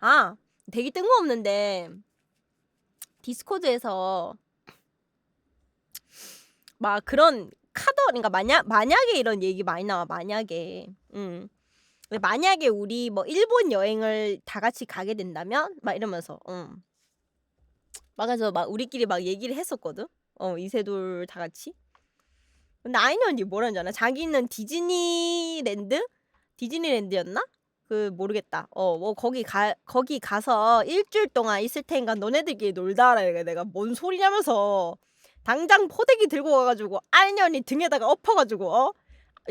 아 되게 뜬금없는데 디스코드에서 막 그런 카드 그러니까 만약 만약에 이런 얘기 많이 나와 만약에 음 만약에 우리 뭐 일본 여행을 다 같이 가게 된다면 막 이러면서 음. 막 그래서 막 우리끼리 막 얘기를 했었거든 어 이세돌 다 같이 근데 아이는 언니 뭐라는 줄 알아? 자기는 디즈니랜드 디즈니랜드였나? 그 모르겠다. 어 뭐 거기 가 거기 가서 일주일 동안 있을 테니까 너네들끼리 놀다 와라. 이래 내가 뭔 소리냐면서 당장 포대기 들고 가가지고 언니 등에다가 엎어 가지고 어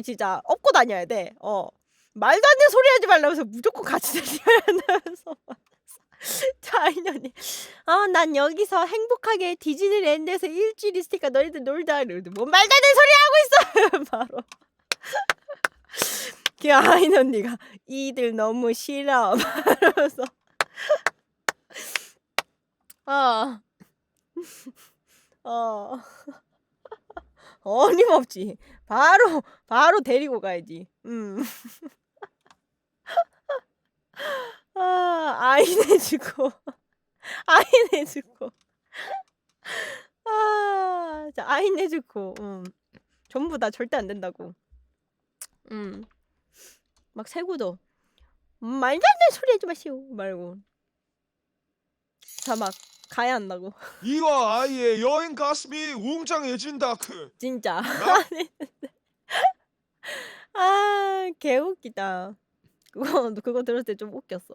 진짜 업고 다녀야 돼. 어 말도 안 되는 소리 하지 말라면서 무조건 같이 다녀야 한다면서 자 아이니 언니 아난 여기서 행복하게 디즈니랜드에서 일주일 있을 테니까 너희들 놀다 이러는데 뭔 말도 안 되는 소리 하고 있어 바로 그 아이니 언니가 이들 너무 싫어 말하면서 아 어. 어림없지. 바로 바로 데리고 가야지. 음. 아, 아이네 주고. 아이네 주고. 아, 자, 아이네 주고. 음. 전부 다 절대 안 된다고. 음. 막 세구도 음, 말도 안 되는 소리 하지 마시오 말고. 자, 막 가야 한다고. 이거 아예 여행 가슴이 웅장해진다 그 진짜. 나? 아, 개웃기다. 그거 그거 들었을 때 좀 웃겼어.